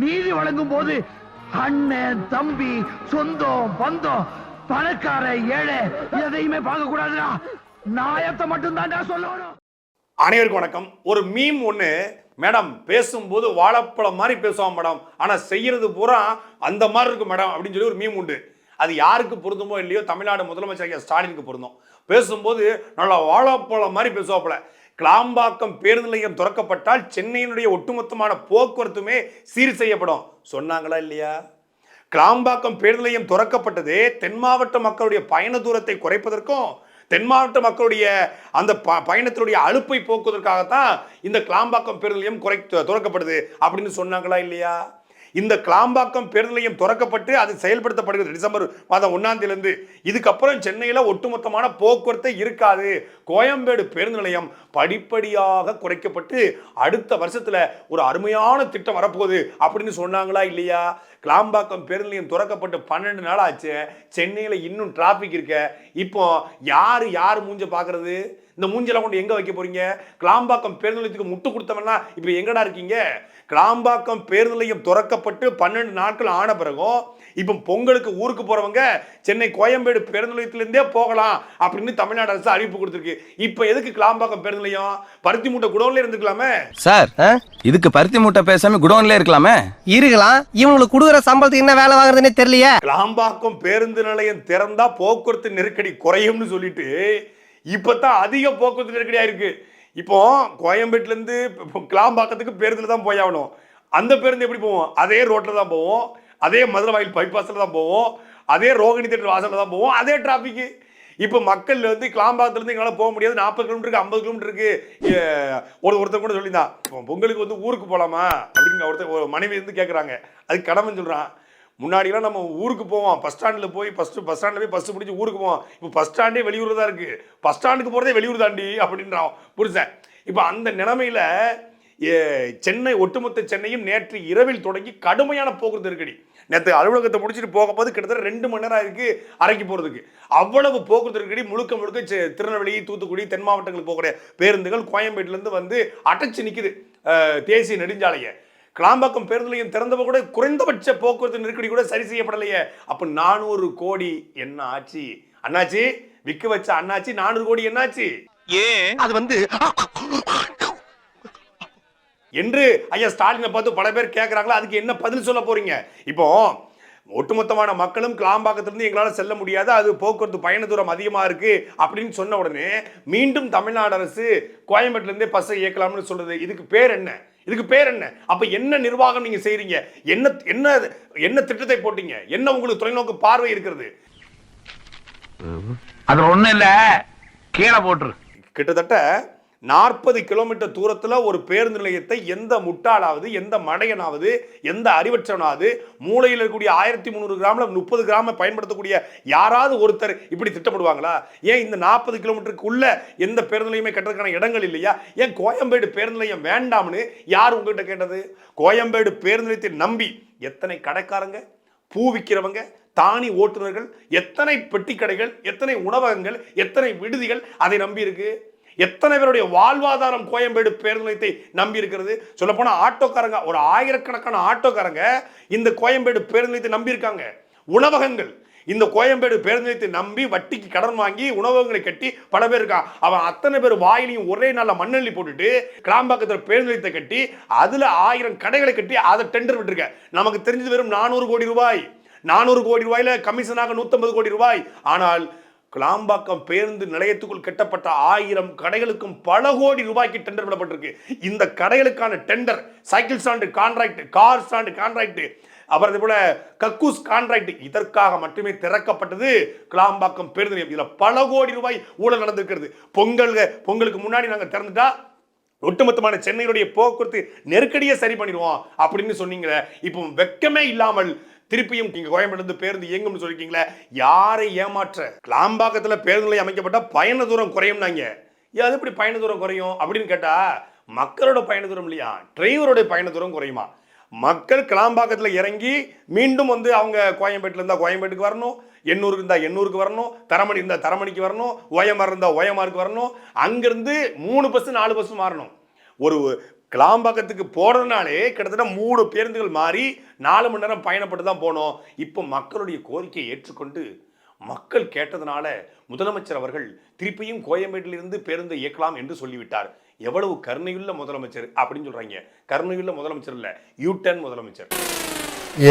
நீதி வழங்கும் போது அண்ணன் தம்பி சொந்தம் பந்தம் பணக்கார ஏழை எதையுமே பார்க்க கூடாதுடா நாயத்தை மட்டும் தான்டா சொல்லணும். அனைவருக்கும் வணக்கம். ஒரு மீம் ஒன்று மேடம் பேசும்போது வாழைப்பழம் மாதிரி பேசுவான் மேடம். ஆனால் செய்யறது பூரா அந்த மாதிரி இருக்கும் மேடம் அப்படின்னு சொல்லி ஒரு மீம் உண்டு. அது யாருக்கு பொருந்துமோ இல்லையோ தமிழ்நாடு முதலமைச்சர் ஸ்டாலினுக்கு பொருந்தும். பேசும்போது நல்லா வாழைப்பழம் மாதிரி பேசுவாப்புல. கிளாம்பாக்கம் பேருந்து நிலையம் திறக்கப்பட்டால் சென்னையினுடைய ஒட்டுமொத்தமான போக்குவரத்துமே சீர் செய்யப்படும். சொன்னாங்களா இல்லையா? கிளாம்பாக்கம் பேருந்து நிலையம் திறக்கப்பட்டது தென் மாவட்ட மக்களுடைய பயண தூரத்தை குறைப்பதற்கும் தென் மாவட்ட மக்களுடைய அந்த ப பயணத்தினுடைய அலுப்பை போக்குவதற்காகத்தான் இந்த கிளாம்பாக்கம் பேருந்து நிலையம் குறை திறக்கப்படுது அப்படின்னு சொன்னாங்களா இல்லையா? இந்த கிளாம்பாக்கம் பேருந்து நிலையம் திறக்கப்பட்டு அது செயல்படுத்தப்படுகிறது. டிசம்பர் மாதம் ஒன்னாம் இதுக்கப்புறம் சென்னையில் ஒட்டுமொத்தமான போக்குவரத்தே இருக்காது. கோயம்பேடு பேருந்து நிலையம் படிப்படியாக குறைக்கப்பட்டு அடுத்த வருஷத்தில் ஒரு அருமையான திட்டம் வரப்போகுது அப்படின்னு சொன்னாங்களா இல்லையா? கிளாம்பாக்கம் பேருந்து நிலையம் திறக்கப்பட்டு பன்னெண்டு நாள் ஆச்சு. சென்னையில் இன்னும் டிராஃபிக் இருக்க. இப்போ யார் யார் மூஞ்ச பார்க்குறது இந்த மூஞ்செல்லாம் கொண்டு எங்கே வைக்க போகிறீங்க கிளாம்பாக்கம் பேருந்து நிலையத்துக்கு முட்டு கொடுத்தவன்னா இப்போ எங்கடா இருக்கீங்க? கிளாம்பாக்கம் பேருந்து நிலையம் திறக்கப்பட்டு பன்னெண்டு நாட்கள் ஆன பிறகும் இப்போ பொங்கலுக்கு ஊருக்கு போறவங்க சென்னை கோயம்பேடு பேருந்து நிலையத்திலிருந்தே போகலாம் அப்படின்னு தமிழ்நாடு அரசு அறிவிப்பு கொடுத்துருக்கு. இப்போ எதுக்கு கிளாம்பாக்கம் பேருந்து நிலையம் பருத்தி மூட்டை குடோன்ல இருந்துக்கலாமே? சார் இதுக்கு பருத்தி மூட்டை பேசாம குடோன்ல இருக்கலாமே? இருக்கலாம். இவங்களுக்கு கொடுக்குற சம்பளத்துக்கு என்ன வேலை வாங்குறதுன்னே தெரியலையே. கிளாம்பாக்கம் பேருந்து நிலையம் திறந்தா போக்குவரத்து நெருக்கடி குறையும்னு சொல்லிட்டு இப்பதான் அதிக போக்குவரத்து நெருக்கடியா இருக்கு. இப்போ கோயம்பேட்டிலேருந்து கிளாம்பாக்கத்துக்கு பேருந்தில் தான் போய் ஆகணும். அந்த பேருந்து எப்படி போவோம்? அதே ரோட்டில் தான் போவோம். அதே மதுரை வாயில் பைபாஸில் தான் போவோம். அதே ரோகிணி தேட்டர் வாசலில் தான் போவோம். அதே டிராஃபிக்கு இப்போ மக்கள் வந்து கிளாம்பாக்கத்துலேருந்து எங்களால் போக முடியாது. நாற்பது கிலோமீட்டருக்கு ஐம்பது கிலோமீட்டருக்கு. ஒரு ஒருத்தர் கூட சொல்லியிருந்தான் பொங்கலுக்கு வந்து ஊருக்கு போகலாமா அப்படின்னு ஒருத்தர் ஒரு மனைவி இருந்து கேட்குறாங்க அதுக்கு கடமைன்னு சொல்கிறான் முன்னாடிலாம் நம்ம ஊருக்கு போவோம். பஸ் ஸ்டாண்டில் போய் ஃபஸ்ட்டு பஸ் ஸ்டாண்டில் போய் பஸ்ஸு பிடிச்சி ஊருக்கு போவோம். இப்போ பஸ் ஸ்டாண்டே வெளியூர் தான் இருக்குது பஸ் ஸ்டாண்டுக்கு போகிறதே வெளியூர் தாண்டி அப்படின்றான் புரிசேன் இப்போ அந்த நிலமையில் ஏ, சென்னை ஒட்டுமொத்த சென்னையும் நேற்று இரவில் தொடங்கி கடுமையான போக்குவரத்து நெருக்கடி. நேற்று அலுவலகத்தை முடிச்சுட்டு போகும்போது கிட்டத்தட்ட ரெண்டு மணி நேரம் ஆயிருக்கு அரைக்கு போகிறதுக்கு அவ்வளவு போக்குவரத்து நெருக்கடி முழுக்க முழுக்க செ- திருநெல்வேலி தூத்துக்குடி தென் மாவட்டங்களுக்கு போகக்கூடிய பேருந்துகள் கோயம்பேட்டிலேருந்து வந்து அடைச்சி நிற்குது தேசிய நெடுஞ்சாலையை. கிளாம்பாக்கம் பேருந்து நிலையம் கூட குறைந்தபட்ச போக்குவரத்து நெருக்கடி கூட சரி செய்யப்படலையே. அப்ப நானூறு கோடி என்ன ஆச்சு? அண்ணாச்சி விக்க வச்ச அண்ணாச்சி நானூறு கோடி என்னாச்சு? அது வந்து என்று ஐயா ஸ்டாலினை பார்த்து பல பேர் கேட்குறாங்களா அதுக்கு என்ன பதில் சொல்ல போறீங்க? இப்போ ஒட்டுமொத்தமான மக்களும் கிளாம்பாக்கத்திலிருந்து எங்களால் செல்ல முடியாது அது போக்குவரத்து பயண தூரம் அதிகமாக இருக்கு அப்படின்னு சொன்ன உடனே மீண்டும் தமிழ்நாடு அரசு கோயம்பேட்டிலேருந்தே பஸ்ஸை இயக்கலாம்னு சொல்றது. இதுக்கு பேர் என்ன? இதுக்கு பேர் என்ன? அப்ப என்ன நிர்வாகம் நீங்க செய்றீங்க? என்ன என்ன என்ன திட்டத்தை போட்டீங்க? என்ன உங்களுக்கு தொலைநோக்கு பார்வை இருக்கிறது? அது ஒண்ணும் இல்ல. கீழே போட்டுரு. கிட்டத்தட்ட நாற்பது கிலோமீட்டர் தூரத்தில் ஒரு பேருந்து நிலையத்தை எந்த முட்டாளாவது எந்த மடையனாவது எந்த அறிவற்றவனாவது மூலையில் இருக்கக்கூடிய ஆயிரத்தி முந்நூறு கிராமில் முப்பது கிராம பயன்படுத்தக்கூடிய யாராவது ஒருத்தர் இப்படி திட்டப்படுவாங்களா ஏன் இந்த நாற்பது கிலோமீட்டருக்குள்ள எந்த பேருந்து நிலையமே கட்டுறதுக்கான இடங்கள் இல்லையா? ஏன் கோயம்பேடு பேருந்து நிலையம் வேண்டாம்னு யார் உங்ககிட்ட கேட்டது? கோயம்பேடு பேருந்து நிலையத்தை நம்பி எத்தனை கடைக்காரங்க பூ விற்கிறவங்க தானி ஓட்டுநர்கள் எத்தனை பெட்டி கடைகள் எத்தனை உணவகங்கள் எத்தனை விடுதிகள் அதை நம்பி இருக்குது எத்தனை பேருடைய வாழ்வாதாரம் கோயம்பேடு பேருந்து நிலையத்தை நம்பி இருக்கிறது சொல்லப்போனால் ஆட்டோக்காரங்க ஒரு ஆயிரக்கணக்கான ஆட்டோக்காரங்க இந்த கோயம்பேடு பேருந்து நிலையத்தை நம்பியிருக்காங்க. உணவகங்கள். இந்த கோயம்பேடு பேருந்து நிலையத்தை நம்பி வட்டிக்கு கடன் வாங்கி உணவகங்களை கட்டி பல பேர் இருக்கான் அவன் அத்தனை பேர் வாயிலையும் ஒரே நாளில் மண்ணள்ளி போட்டுட்டு கிளாம்பாக்கத்தில் பேருந்து நிலையத்தை கட்டி அதில் ஆயிரம் கடைகளை கட்டி அதை டெண்டர் விட்டுருக்க. நமக்கு தெரிஞ்சது வெறும் நானூறு கோடி ரூபாய். நானூறு கோடி ரூபாயில கமிஷனாக நூற்றம்பது கோடி ரூபாய். ஆனால் கிளாம்பாக்கம் பேருந்து நிலையத்துக்குள் கட்டப்பட்ட ஆயிரம் கடைகளுக்கும் பல கோடி ரூபாய்க்கு டெண்டர் விடப்பட்டிருக்கு. இந்த கடைகளுக்கான tender cycle stand contract car stand contract அவரது போல கக்கூஸ் கான்ட்ராக்ட் இதற்காக மட்டுமே திறக்கப்பட்டது கிளாம்பாக்கம் பேருந்து நிலையம். இதில் பல கோடி ரூபாய் ஊழல் நடந்திருக்கிறது. பொங்கல் பொங்கலுக்கு முன்னாடி நாங்கள் திறந்துட்டா ஒட்டுமொத்தமான சென்னையுடைய போக்குவரத்து நெருக்கடியை சரி பண்ணிடுவோம் அப்படின்னு சொன்னீங்களே இப்போ வெக்கமே இல்லாமல் திருப்பியும் நீங்க கோயம்பேடு பேருந்து இயங்கும்னு சொல்லிருக்கீங்களே யாரை ஏமாற்ற? கிளாம்பாக்கத்துல பேருந்து நிலையம் அமைக்கப்பட்ட பயண தூரம் குறையும்னாங்க. ஏன் அது எப்படி பயண தூரம் குறையும் அப்படின்னு கேட்டா மக்களோட பயண தூரம் இல்லையா? டிரைவரோட பயண தூரம் குறையுமா? மக்கள் கிளாம்பாக்கத்தில் இறங்கி மீண்டும் வந்து அவங்க கோயம்பேட்டில் இருந்தால் கோயம்பேட்டுக்கு வரணும் எண்ணூருக்கு இருந்தால் எண்ணூருக்கு வரணும் தரமணி இருந்தால் தரமணிக்கு வரணும் ஓயமார் இருந்தால் ஓயமாருக்கு வரணும் அங்கேருந்து மூணு பஸ்ஸு நாலு பஸ்ஸு மாறணும். ஒரு கிளாம்பாக்கத்துக்கு போறதுனாலே கிட்டத்தட்ட மூணு பேருந்துகள் மாறி நாலு மணி நேரம் பயணப்பட்டு தான் போனோம். இப்போ மக்களுடைய கோரிக்கையை ஏற்றுக்கொண்டு மக்கள் கேட்டதுனால முதலமைச்சர் அவர்கள் திருப்பியும் கோயம்பேட்டிலிருந்து பேருந்தை இயக்கலாம் என்று சொல்லிவிட்டார். எவ்வளவு கருணையுள்ள முதலமைச்சர் அப்படின்னு சொல்றாங்க. கருணையுள்ள முதலமைச்சர் இல்ல யூட்டன் முதலமைச்சர்.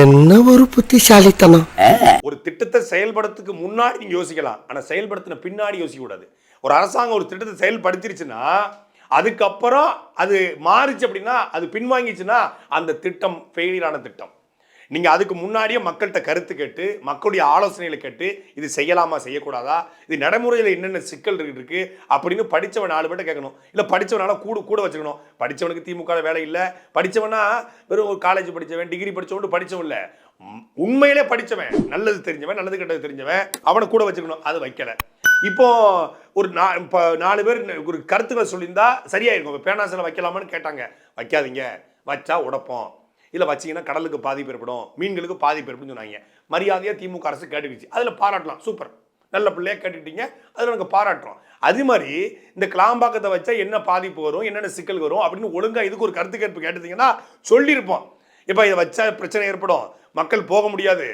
என்ன ஒரு புத்திசாலித்தனம். ஒரு திட்டத்தை செயல்படுறதுக்கு முன்னாடி நீங்க யோசிக்கலாம். ஆனா செயல்படுத்தின பின்னாடி யோசிக்க கூடாது. ஒரு அரசாங்கம் ஒரு திட்டத்தை செயல்படுத்திருச்சுன்னா அதுக்கப்புறம் அது மாறுச்சு அப்படின்னா அது பின்வாங்கிச்சுன்னா அந்த திட்டம் ஃபெயிலியரான திட்டம். நீங்கள் அதுக்கு முன்னாடியே மக்கள்கிட்ட கருத்து கேட்டு மக்களுடைய ஆலோசனைகளை கேட்டு இது செய்யலாமா செய்யக்கூடாதா இது நடைமுறையில் என்னென்ன சிக்கல் இருக்கு அப்படின்னு படித்தவன் நாலு பேர்ட்ட கேட்கணும். இல்லை படித்தவனால கூட கூட வச்சுக்கணும். படிச்சவனுக்கு திமுக வேலை இல்லை. படித்தவனா வெறும் ஒரு காலேஜ் படித்தவன் டிகிரி படித்தவன் படித்தவன் இல்லை. உண்மையிலே படிச்சவன் நல்லது தெரிஞ்சவன் நல்லது கெட்டது தெரிஞ்சவன் அவனை கூட வச்சுக்கணும். அது வைக்கலை. இப்போ ஒரு நா இப்போ நாலு பேர் ஒரு கருத்துக்களை சொல்லியிருந்தா சரியாயிருக்கும். இப்போ பேனாசில் வைக்கலாமான்னு கேட்டாங்க. வைக்காதீங்க. வச்சா உடைப்போம். இல்லை வச்சிங்கன்னா கடலுக்கு பாதிப்பு ஏற்படும் மீன்களுக்கு பாதிப்பு ஏற்படும் சொன்னாங்க. மரியாதையாக திமுக அரசு கேட்டுக்கிச்சு. அதில் பாராட்டலாம். சூப்பர். நல்ல பிள்ளையாக கேட்டுக்கிட்டீங்க. அதில் நாங்கள் பாராட்டுறோம். அது மாதிரி இந்த கிளாம்பாக்கத்தை வச்சா என்ன பாதிப்பு வரும் என்னென்ன சிக்கல் வரும் அப்படின்னு ஒழுங்காக இதுக்கு ஒரு கருத்து கேட்பு கேட்டுட்டீங்கன்னா சொல்லியிருப்போம். இப்போ இதை வச்சா பிரச்சனை ஏற்படும். மக்கள் போக முடியாது.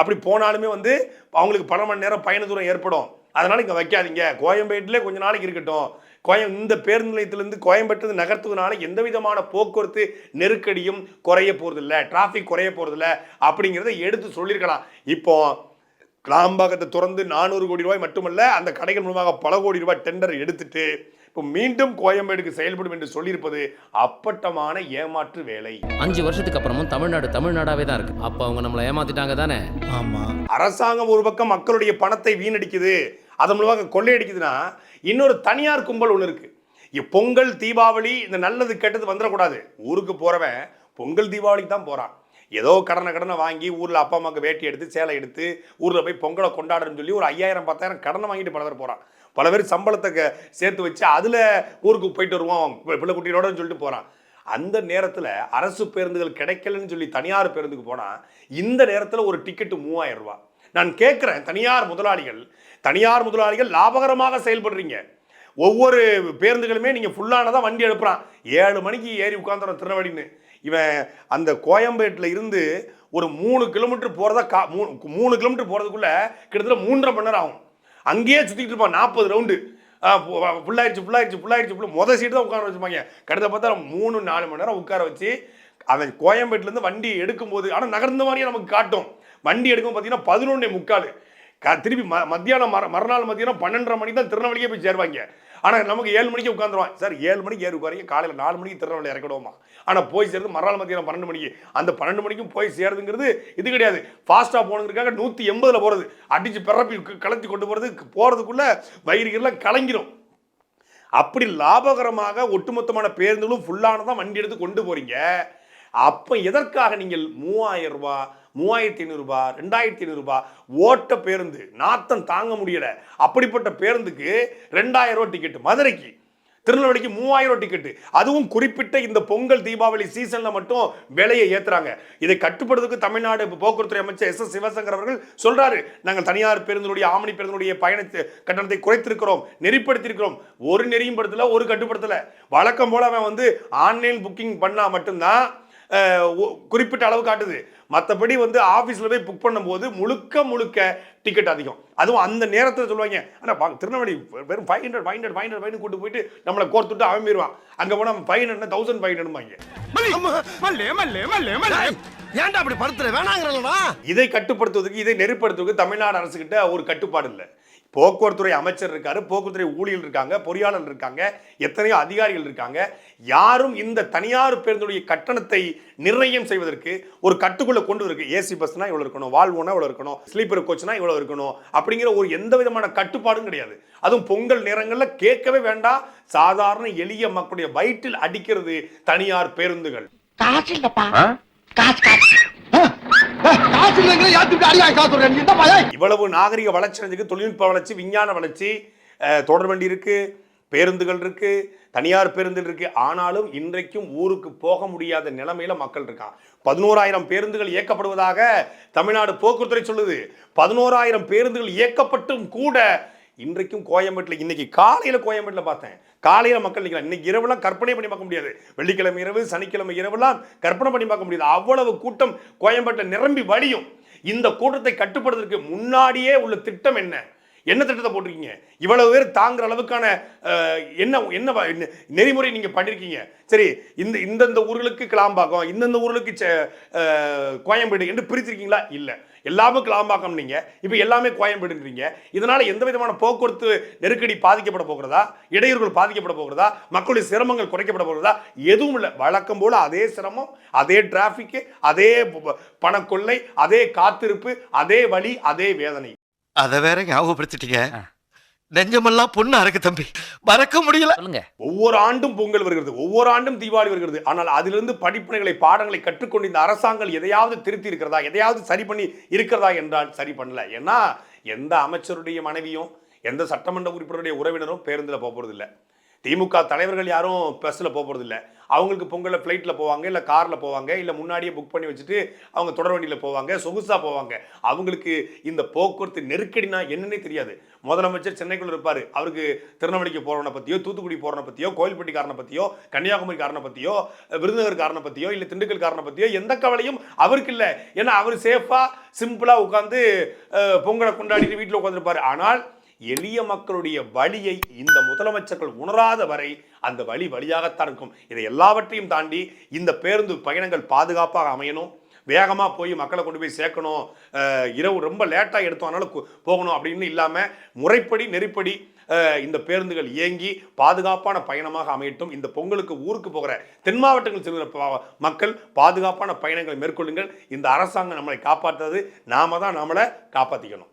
அப்படி போனாலுமே வந்து அவங்களுக்கு பல மணி நேரம் பயண தூரம் ஏற்படும். அதனால இங்கே வைக்காதீங்க. கோயம்பேட்டிலே கொஞ்ச நாளைக்கு இருக்கட்டும். கோயம் இந்த பேருந்து நிலையத்திலிருந்து கோயம்பேட்டு நகர்த்துவதனால எந்த விதமான போக்குவரத்து நெருக்கடியும் குறைய போறதில்ல. டிராஃபிக் குறைய போறதில்ல. அப்படிங்கிறத எடுத்து சொல்லியிருக்கலாம். இப்போ கிளாம்பாக்கத்தை திறந்து நானூறு கோடி ரூபாய் மட்டுமல்ல அந்த கடைகள் மூலமாக பல கோடி ரூபாய் டெண்டர் எடுத்துட்டு இப்போ மீண்டும் கோயம்பேடுக்கு செயல்படும் என்று சொல்லியிருப்பது அப்பட்டமான ஏமாற்று வேலை. அஞ்சு வருஷத்துக்கு அப்புறமும் தமிழ்நாடு தமிழ்நாடாவே தான் இருக்கு. அப்ப அவங்க நம்மளை ஏமாத்திட்டாங்க தானே? அரசாங்கம் ஒரு பக்கம் மக்களுடைய பணத்தை வீணடிக்குது. அதன் மூலமாக கொள்ளையடிக்குதுன்னா இன்னொரு தனியார் கும்பல் ஒன்று இருக்குது பொங்கல் தீபாவளி இந்த நல்லது கெட்டது வந்துடக்கூடாது. ஊருக்கு போகிறவன் பொங்கல் தீபாவளிக்கு தான் போகிறான் ஏதோ கடனை கடனை வாங்கி ஊரில் அப்பா அம்மாவுக்கு வேட்டி எடுத்து சேலை எடுத்து ஊரில் போய் பொங்கலை கொண்டாடுறேன்னு சொல்லி ஒரு ஐயாயிரம் பத்தாயிரம் கடனை வாங்கிட்டு பல பேர் போகிறான் பல பேர் சம்பளத்தை சேர்த்து வச்சு அதில் ஊருக்கு போயிட்டு வருவோம் பி- பிள்ளை குட்டியோடன்னு சொல்லிட்டு போகிறான் அந்த நேரத்தில் அரசு பேருந்துகள் கிடைக்கலன்னு சொல்லி தனியார் பேருந்துக்கு போனால் இந்த நேரத்தில் ஒரு டிக்கெட்டு மூவாயிரம் ரூபா நான் கேட்குறேன் தனியார் முதலாளிகள் தனியார் முதலாளிகள் லாபகரமாக செயல்படுறீங்க. ஒவ்வொரு பேருந்துகளுமே நீங்கள் ஃபுல்லானதான் வண்டி எழுப்புறான் ஏழு மணிக்கு ஏறி உட்காந்துறோம் திருநெல்வேலின்னு. இவன் அந்த கோயம்பேட்டில் இருந்து ஒரு மூணு கிலோமீட்டர் போகிறதா கா மூணு மூணு கிலோமீட்டர் போகிறதுக்குள்ளே கிட்டத்தட்ட மூன்றரை மணி நேரம் ஆகும். அங்கேயே சுற்றிட்டு இருப்பான் நாற்பது ரவுண்டு ஃபுல்லாயிருச்சு ஃபுல்லாயிருச்சு ஃபுல்லாயிருச்சு ஃபுல்லாக மொதல் சீட்டு தான் உட்கார வச்சுப்பாங்க கிட்டத்தட்ட பார்த்தா மூணு நாலு மணி நேரம் உட்கார வச்சு அவன் கோயம்பேட்டிலேருந்து வண்டி எடுக்கும்போது ஆனால் நகர்ந்த மாதிரியே நமக்கு காட்டும். வண்டி எடுக்கும் பார்த்தீங்கன்னா பதினொன்னே முக்கால். க திருப்பி ம மத்தியானம் மற மறுநாள் மத்தியானம் பன்னெண்டரை மணிக்கு தான் திருநெல்வேலியே போய் சேருவாங்க. ஆனால் நமக்கு ஏழு மணிக்கு உட்காந்துருவான். சார் ஏழு மணிக்கு ஏறி உட்காரீங்க. காலையில் நாலு மணிக்கு திருநெல்வேலி இறக்கிடுவோமா? ஆனால் போய் சேர்ந்து மறுநாள் மத்தியானம் பன்னெண்டு மணிக்கு. அந்த பன்னெண்டு மணிக்கும் போய் சேருதுங்கிறது இது கிடையாது. ஃபாஸ்ட்டாக போகணுங்கிறதுக்காக நூற்றி எண்பதில் போகிறது அடித்து பிறப்பி கலத்தி கொண்டு போகிறது போகிறதுக்குள்ளே வயிறுகள்லாம் கலங்கிடும் அப்படி லாபகரமாக ஒட்டுமொத்தமான பேருந்துகளும் ஃபுல்லானதான் வண்டி எடுத்து கொண்டு போகிறீங்க அப்போ எதற்காக நீங்கள் மூவாயிரம் ரூபாய் மூவாயிரத்தி ஐநூறுரூபா ரெண்டாயிரத்தி ஐநூறுரூபா ஓட்ட பேருந்து நாத்தம் தாங்க முடியலை. அப்படிப்பட்ட பேருந்துக்கு ரெண்டாயிரம் ரூபா மதுரைக்கு திருநெல்வேலிக்கு மூவாயிரம் டிக்கெட்டு அதுவும் குறிப்பிட்ட இந்த பொங்கல் தீபாவளி சீசனில் மட்டும் விலையை ஏற்றுறாங்க இதை கட்டுப்படுறதுக்கு தமிழ்நாடு போக்குவரத்துறை அமைச்சர் எஸ் எஸ் சிவசங்கர் அவர்கள் சொல்கிறாரு நாங்கள் தனியார் பேருந்தினுடைய ஆமணி பேருந்தினுடைய பயண கட்டணத்தை குறைத்திருக்கிறோம் நெறிப்படுத்தியிருக்கிறோம். ஒரு நெறியும் படுத்தல ஒரு கட்டுப்படுத்தலை. வழக்கம் போல அவன் வந்து ஆன்லைன் புக்கிங் பண்ணால் மட்டும்தான் குறிப்பிட்ட அளவு காட்டுது. மற்றபடி வந்து ஆஃபீஸில் போய் புக் பண்ணும்போது முழுக்க முழுக்க டிக்கெட் அதிகம். அதுவும் அந்த நேரத்தில் சொல்லுவாங்க ஆனால் திருநெல்வேலி வெறும் five hundred five hundred five hundred fine கூட்டு போயிட்டு நம்மளை கோர்த்துட்டு அவன் போயிடுவான் அங்கே போனால் ஃபைவ் ஹண்ட்ரட் தௌசண்ட் ஃபைவ் ஹண்ட்ரட்பாங்க ஏன்டா அப்படி படுத்துற? வேணாங்கிறா இதை கட்டுப்படுத்துவதற்கு இதை நெறிப்படுத்துவதற்கு தமிழ்நாடு அரசுகிட்ட ஒரு கட்டுப்பாடு இல்லை. போக்குவரத்துறை அமைச்சர் இருக்காரு போக்குவரத்துறை ஊழியர் இருக்காங்க பொறியாளர் இருக்காங்க எத்தனையோ அதிகாரிகள் இருக்காங்க. யாரும் இந்த தனியார் பேருந்துடைய கட்டணத்தை நிர்ணயம் செய்வதற்கு ஒரு கட்டுக்குள்ள கொண்டு இருக்கு ஏசி பஸ்னா இவ்வளவு இருக்கணும் வால்வோனா இவ்வளவு இருக்கணும் ஸ்லீப்பர் கோச்னா இவ்வளவு இருக்கணும் அப்படிங்கிற ஒரு எந்த விதமான கட்டுப்பாடும் கிடையாது. அதுவும் பொங்கல் நேரங்கள்ல கேட்கவே வேண்டாம். சாதாரண எளிய மக்களுடைய வயிற்றில் அடிக்கிறது தனியார் பேருந்துகள். காசு இல்லப்பா. காசு காசு. காசு இல்லைங்கிற காசு சொல்றேன் இவ்வளவு நாகரிக வளர்ச்சி அடைஞ்சிருக்கு தொழில்நுட்ப வளர்ச்சி விஞ்ஞான வளர்ச்சி தொடர் வண்டி இருக்கு பேருந்துகள் இருக்கு தனியார் பேருந்துகள் இருக்கு. ஆனாலும் இன்றைக்கும் ஊருக்கு போக முடியாத நிலைமையில மக்கள் இருக்கான் பதினோராயிரம் பேருந்துகள் இயக்கப்படுவதாக தமிழ்நாடு போக்குவரத்துறை சொல்லுது. பதினோராயிரம் பேருந்துகள் இயக்கப்பட்டும் கூட இன்றைக்கும் கோயம்பேட்டில் இன்னைக்கு காலையில் கோயம்பேட்டில் பார்த்தேன். காலையில் மக்கள் நிற்கிறாங்க இன்னைக்கு இரவுலாம் கற்பனை பண்ணி பார்க்க முடியாது. வெள்ளிக்கிழமை இரவு சனிக்கிழமை இரவுலாம் கற்பனை பண்ணி பார்க்க முடியாது. அவ்வளவு கூட்டம் கோயம்பேட்டில் நிரம்பி வழியும். இந்த கூட்டத்தை கட்டுப்படுத்துறதுக்கு முன்னாடியே உள்ள திட்டம் என்ன? என்ன திட்டத்தை போட்டிருக்கீங்க? இவ்வளவு பேர் தாங்குற அளவுக்கான என்ன என்ன வ- நெறிமுறை நீங்கள் பண்ணியிருக்கீங்க சரி இந்த இந்தந்த ஊர்களுக்கு கிளாம்பாக்கம் இந்தந்த ஊர்களுக்கு செ- கோயம்பேடு என்று பிரித்திருக்கீங்களா? இல்லை. எல்லாமே கிளாம்பாக்கம் நீங்க. இப்போ எல்லாமே கோயம்பேடுன்றீங்க. இதனால எந்த விதமான போக்குவரத்து நெருக்கடி பாதிக்கப்பட போகிறதா? இடையூறுகள் பாதிக்கப்பட போகிறதா? மக்களுடைய சிரமங்கள் குறைக்கப்பட போகிறதா? எதுவும் இல்லை. வழக்கம் போல அதே சிரமம் அதே டிராஃபிக் அதே பணக்கொள்ளை அதே காத்திருப்பு அதே வலி அதே வேதனை. அத வேற ஞாபகப்படுத்திட்டீங்க. நெஞ்சமெல்லாம் பொண்ணா இருக்கு தம்பி. மறக்க முடியல. சொல்லுங்க. ஒவ்வொரு ஆண்டும் பொங்கல் வருகிறது. ஒவ்வொரு ஆண்டும் தீபாவளி வருகிறது. ஆனால் அதிலிருந்து படிப்பினைகளை பாடங்களை கற்றுக்கொண்டு இந்த அரசாங்கம் எதையாவது திருத்தி இருக்கிறதா எதையாவது சரி பண்ணி இருக்கிறதா என்றால் சரி பண்ணல. ஏன்னா எந்த அமைச்சருடைய மனைவியும் எந்த சட்டமன்ற உறுப்பினருடைய உறவினரும் பேருந்தில் போக போகிறது இல்லை திமுக தலைவர்கள் யாரும் பஸ்ஸில் போக அவங்களுக்கு பொங்கலில் ஃப்ளைட்டில் போவாங்க இல்லை காரில் போவாங்க இல்லை முன்னாடியே புக் பண்ணி வச்சுட்டு அவங்க தொடர் வண்டியில் போவாங்க சொகுசாக போவாங்க. அவங்களுக்கு இந்த போக்குவரத்து நெருக்கடினா என்னன்னே தெரியாது. முதலமைச்சர் சென்னைக்குள்ள இருப்பார். அவருக்கு திருநெல்வேலிக்கு போகிறவனை பற்றியோ தூத்துக்குடி போகிறவனை பற்றியோ கோயில்பட்டிக்காரனை பற்றியோ கன்னியாகுமரிக்காரனை பற்றியோ விருதுநகர்காரனை பற்றியோ இல்லை திண்டுக்கல்காரனை பற்றியோ எந்த கவலையும் அவருக்கு இல்லை. ஏன்னா அவர் சேஃபாக சிம்பிளாக உட்காந்து பொங்கலை கொண்டாடிட்டு வீட்டில் உட்காந்துருப்பார் ஆனால் எளிய மக்களுடைய வழியை இந்த முதலமைச்சர்கள் உணராத வரை அந்த வழி வழியாகத்தான் இருக்கும். இதை எல்லாவற்றையும் தாண்டி இந்த பேருந்து பயணங்கள் பாதுகாப்பாக அமையணும். வேகமாக போய் மக்களை கொண்டு போய் சேர்க்கணும். இரவு ரொம்ப லேட்டாக எடுத்தோம் போகணும் அப்படின்னு இல்லாமல் முறைப்படி நெறிப்படி இந்த பேருந்துகள் இயங்கி பாதுகாப்பான பயணமாக அமையட்டும். இந்த பொங்கலுக்கு ஊருக்கு போகிற தென் மாவட்டங்கள் செல்கிற மக்கள் பாதுகாப்பான பயணங்களை மேற்கொள்ளுங்கள். இந்த அரசாங்கம் நம்மளை காப்பாற்றுறது நாம தான் நம்மளை காப்பாற்றிக்கணும்